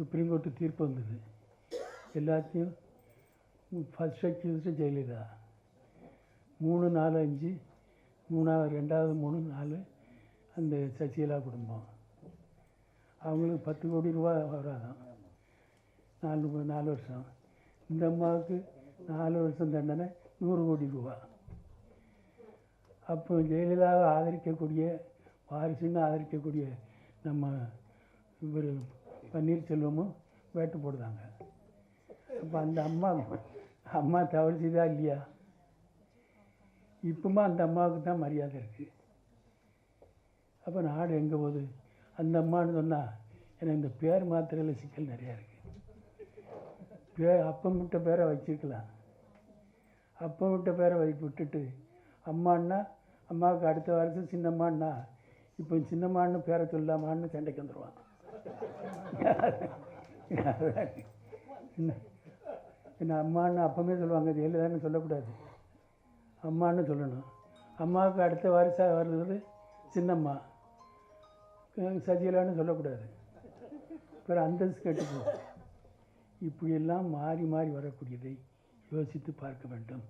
Supreme court தீர்ப்பு வந்தது எல்லாத்தையும் ஃபஸ்ட் அக்யூஸ்டு ஜெயலலிதா மூணு நாலு அஞ்சு மூணாவது ரெண்டாவது மூணு நாலு அந்த சசிகலா குடும்பம் அவங்களுக்கு பத்து கோடி ரூபா வராதான் நாலு நாலு வருஷம் இந்த அம்மாவுக்கு நாலு வருஷம் தண்டனை நூறு கோடி ரூபா அப்போ ஜெயலலிதாவை ஆதரிக்கக்கூடிய வாரிசுன்னு ஆதரிக்கக்கூடிய நம்ம இவர் பன்னீர்செல்வமும் வேட்டு போடுதாங்க. அப்போ அந்த அம்மா அம்மா தவறு செய்தா இல்லையா? இப்போமா அந்த அம்மாவுக்கு தான் மரியாதை இருக்குது அப்போ நாடு எங்கே போகுது? அந்த அம்மான்னு சொன்னால் எனக்கு இந்த பேர் மாத்திரையில் சிக்கல் நிறையா இருக்குது பே அப்பம் விட்ட பேரை வச்சுருக்கலாம். அப்பம் விட்ட பேரை வை விட்டுட்டு அம்மான்னா அம்மாவுக்கு அடுத்த வருஷம் சின்னம்மான்னா இப்போ சின்னம்மான்னு பேரை சொல்லாமான்னு சண்டைக்கு வந்துடுவான் என்ன என்ன அம்மான்னு அப்பமே சொல்லுவாங்க ஜெயலலிதான்னு சொல்லக்கூடாது. அம்மான்னு சொல்லணும். அம்மாவுக்கு அடுத்த வருஷம் வர்றது சின்னம்மா. சஜிலான்னு சொல்லக்கூடாது. பிறகு அந்தஸ்து கெட்டு இப்படியெல்லாம் மாறி மாறி வரக்கூடியதை யோசித்து பார்க்க வேண்டும்.